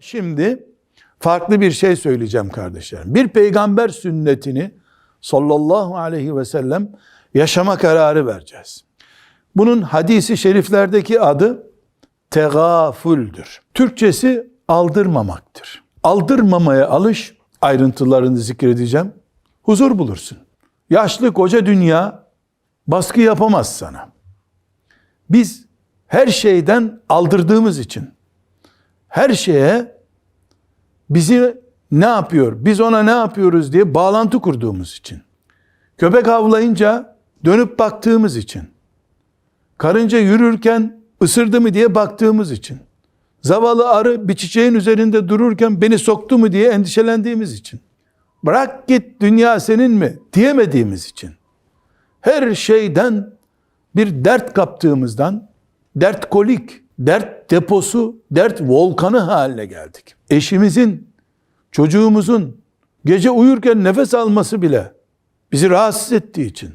Şimdi farklı bir şey söyleyeceğim kardeşlerim. Bir peygamber sünnetini sallallahu aleyhi ve sellem yaşama kararı vereceğiz. Bunun hadisi şeriflerdeki adı tegafuldür. Türkçesi aldırmamaktır. Aldırmamaya alış, ayrıntılarını zikredeceğim. Huzur bulursun. Yaşlı koca dünya baskı yapamaz sana. Biz her şeyden aldırdığımız için her şeye bizi ne yapıyor, biz ona ne yapıyoruz diye bağlantı kurduğumuz için. Köpek havlayınca dönüp baktığımız için. Karınca yürürken ısırdı mı diye baktığımız için. Zavallı arı bir çiçeğin üzerinde dururken beni soktu mu diye endişelendiğimiz için. Bırak git dünya senin mi diyemediğimiz için. Her şeyden bir dert kaptığımızdan dert kolik, dert deposu, dert volkanı haline geldik. Eşimizin, çocuğumuzun gece uyurken nefes alması bile bizi rahatsız ettiği için,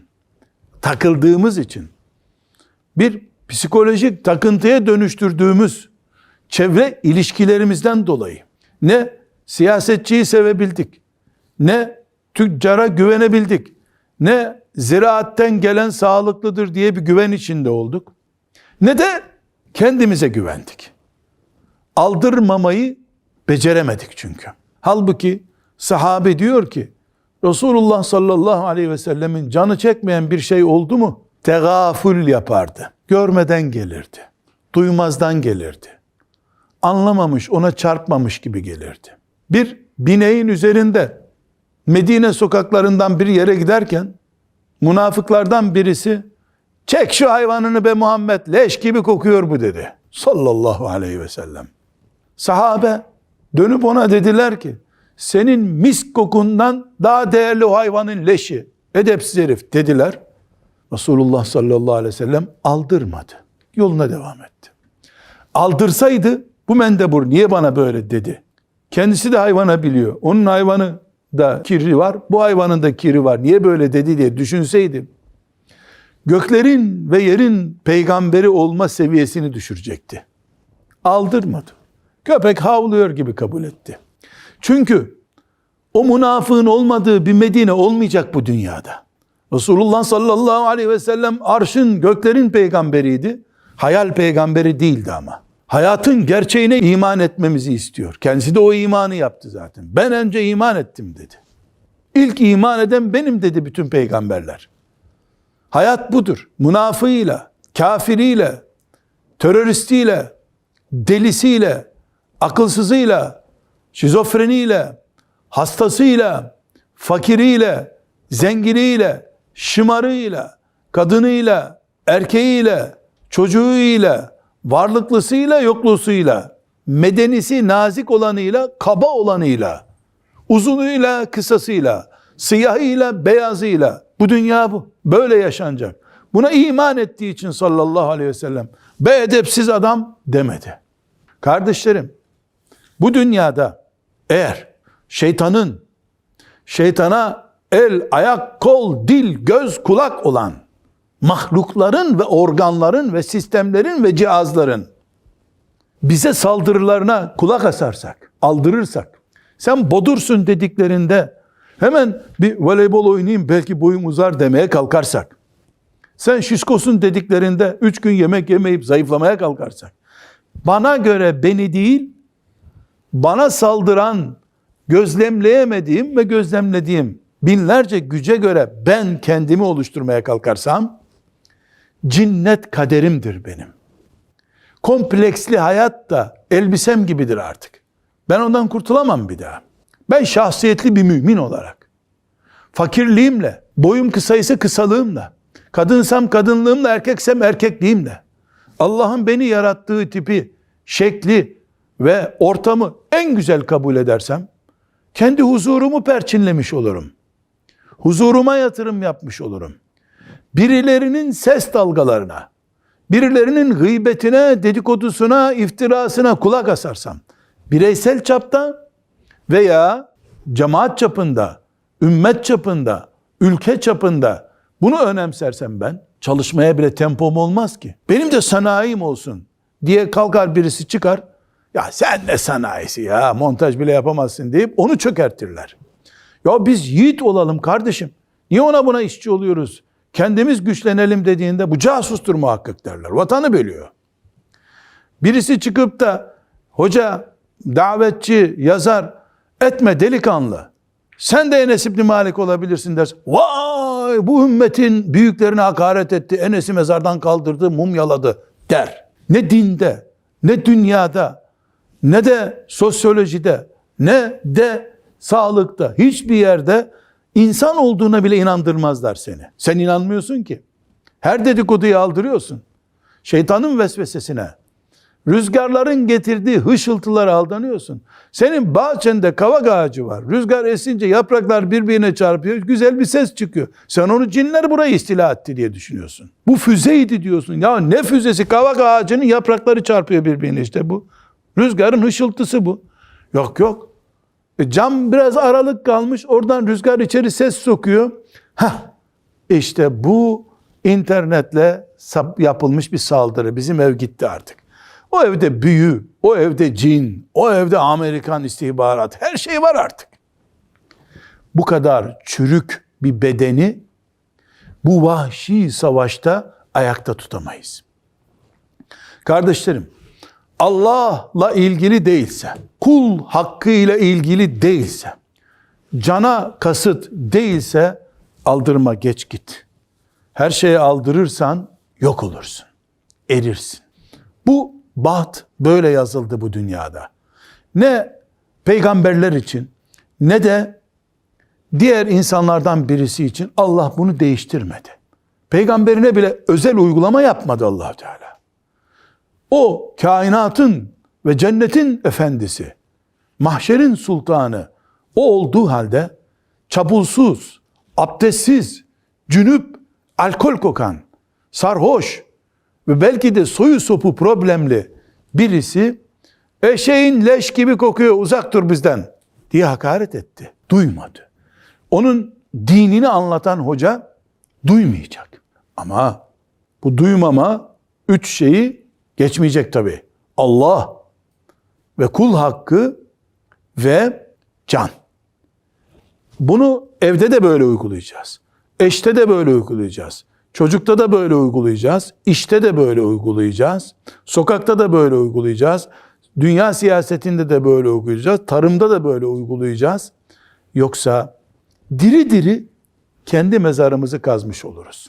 takıldığımız için, bir psikolojik takıntıya dönüştürdüğümüz çevre ilişkilerimizden dolayı ne siyasetçiyi sevebildik, ne tüccara güvenebildik, ne ziraatten gelen sağlıklıdır diye bir güven içinde olduk, ne de kendimize güvendik. Aldırmamayı beceremedik çünkü. Halbuki sahabe diyor ki Resulullah sallallahu aleyhi ve sellemin canı çekmeyen bir şey oldu mu tegafül yapardı. Görmeden gelirdi. Duymazdan gelirdi. Anlamamış, ona çarpmamış gibi gelirdi. Bir bineğin üzerinde Medine sokaklarından bir yere giderken münafıklardan birisi çek şu hayvanını be Muhammed leş gibi kokuyor bu dedi. Sallallahu aleyhi ve sellem. Sahabe dönüp ona dediler ki senin misk kokundan daha değerli o hayvanın leşi. Edepsiz herif dediler. Resulullah sallallahu aleyhi ve sellem aldırmadı. Yoluna devam etti. Aldırsaydı bu mendebur niye bana böyle dedi. Kendisi de hayvana biliyor. Onun hayvanı da kiri var. Bu hayvanın da kiri var. Niye böyle dedi diye düşünseydi göklerin ve yerin peygamberi olma seviyesini düşürecekti. Aldırmadı. Köpek havlıyor gibi kabul etti. Çünkü o münafığın olmadığı bir Medine olmayacak bu dünyada. Resulullah sallallahu aleyhi ve sellem arşın göklerin peygamberiydi. Hayal peygamberi değildi ama. Hayatın gerçeğine iman etmemizi istiyor. Kendisi de o imanı yaptı zaten. Ben önce iman ettim dedi. İlk iman eden benim dedi bütün peygamberler. Hayat budur. Münafığıyla, kafiriyle, teröristiyle, delisiyle, akılsızıyla, şizofreniyle, hastasıyla, fakiriyle, zenginiyle, şımarıyla, kadınıyla, erkeğiyle, çocuğuyla, varlıklısıyla, yoklusuyla, medenisi, nazik olanıyla, kaba olanıyla, uzunuyla, kısasıyla, siyahıyla, beyazıyla, bu dünya bu. Böyle yaşanacak. Buna iman ettiği için sallallahu aleyhi ve sellem be edepsiz adam demedi. Kardeşlerim bu dünyada eğer şeytanın şeytana el, ayak, kol, dil, göz, kulak olan mahlukların ve organların ve sistemlerin ve cihazların bize saldırılarına kulak asarsak, aldırırsak, sen bodursun dediklerinde hemen bir voleybol oynayayım belki boyum uzar demeye kalkarsak, sen şişkosun dediklerinde üç gün yemek yemeyip zayıflamaya kalkarsak, bana göre beni değil, bana saldıran, gözlemleyemediğim ve gözlemlediğim binlerce güce göre ben kendimi oluşturmaya kalkarsam, cinnet kaderimdir benim. Kompleksli hayat da elbisem gibidir artık. Ben ondan kurtulamam bir daha. Ben şahsiyetli bir mümin olarak, fakirliğimle, boyum kısaysa kısalığımla, kadınsam kadınlığımla, erkeksem erkekliğimle, Allah'ın beni yarattığı tipi, şekli ve ortamı en güzel kabul edersem, kendi huzurumu perçinlemiş olurum. Huzuruma yatırım yapmış olurum. Birilerinin ses dalgalarına, birilerinin gıybetine, dedikodusuna, iftirasına kulak asarsam, bireysel çapta veya cemaat çapında, ümmet çapında, ülke çapında bunu önemsersem ben çalışmaya bile tempom olmaz ki. Benim de sanayim olsun diye kalkar birisi çıkar. Ya sen ne sanayisi ya montaj bile yapamazsın deyip onu çökertirler. Ya biz yiğit olalım kardeşim. Niye ona buna işçi oluyoruz? Kendimiz güçlenelim dediğinde bu casustur muhakkak derler. Vatanı bölüyor. Birisi çıkıp da hoca, davetçi, yazar etme delikanlı. Sen de Enes İbni Malik olabilirsin dersin. Vay bu ümmetin büyüklerine hakaret etti. Enes'i mezardan kaldırdı, mumyaladı der. Ne dinde, ne dünyada, ne de sosyolojide, ne de sağlıkta, hiçbir yerde insan olduğuna bile inandırmazlar seni. Sen inanmıyorsun ki. Her dedikoduyu aldırıyorsun. Şeytanın vesvesesine, rüzgarların getirdiği hışıltılara aldanıyorsun. Senin bahçende kavak ağacı var. Rüzgar esince yapraklar birbirine çarpıyor. Güzel bir ses çıkıyor. Sen onu cinler burayı istila etti diye düşünüyorsun. Bu füzeydi diyorsun. Ya ne füzesi? Kavak ağacının yaprakları çarpıyor birbirine işte bu. Rüzgarın hışıltısı bu. Yok yok. E, cam biraz aralık kalmış. Oradan rüzgar içeri ses sokuyor. Hah işte bu internetle yapılmış bir saldırı. Bizim ev gitti artık. O evde büyü, o evde cin, o evde Amerikan istihbarat, her şey var artık. Bu kadar çürük bir bedeni bu vahşi savaşta ayakta tutamayız. Kardeşlerim, Allah'la ilgili değilse, kul hakkıyla ilgili değilse, cana kasıt değilse aldırma geç git. Her şeye aldırırsan yok olursun. Erirsin. Bu baht böyle yazıldı bu dünyada. Ne peygamberler için ne de diğer insanlardan birisi için Allah bunu değiştirmedi. Peygamberine bile özel uygulama yapmadı allah Teala. O kainatın ve cennetin efendisi, mahşerin sultanı o olduğu halde çapulsuz, abdestsiz, cünüp, alkol kokan, sarhoş ve belki de soyu sopu problemli birisi eşeğin leş gibi kokuyor uzak dur bizden diye hakaret etti. Duymadı. Onun dinini anlatan hoca duymayacak. Ama bu duymama üç şeyi geçmeyecek tabi. Allah ve kul hakkı ve can. Bunu evde de böyle uygulayacağız. Eşte de böyle uygulayacağız. Çocukta da böyle uygulayacağız. İşte de böyle uygulayacağız. Sokakta da böyle uygulayacağız. Dünya siyasetinde de böyle uygulayacağız. Tarımda da böyle uygulayacağız. Yoksa diri diri kendi mezarımızı kazmış oluruz.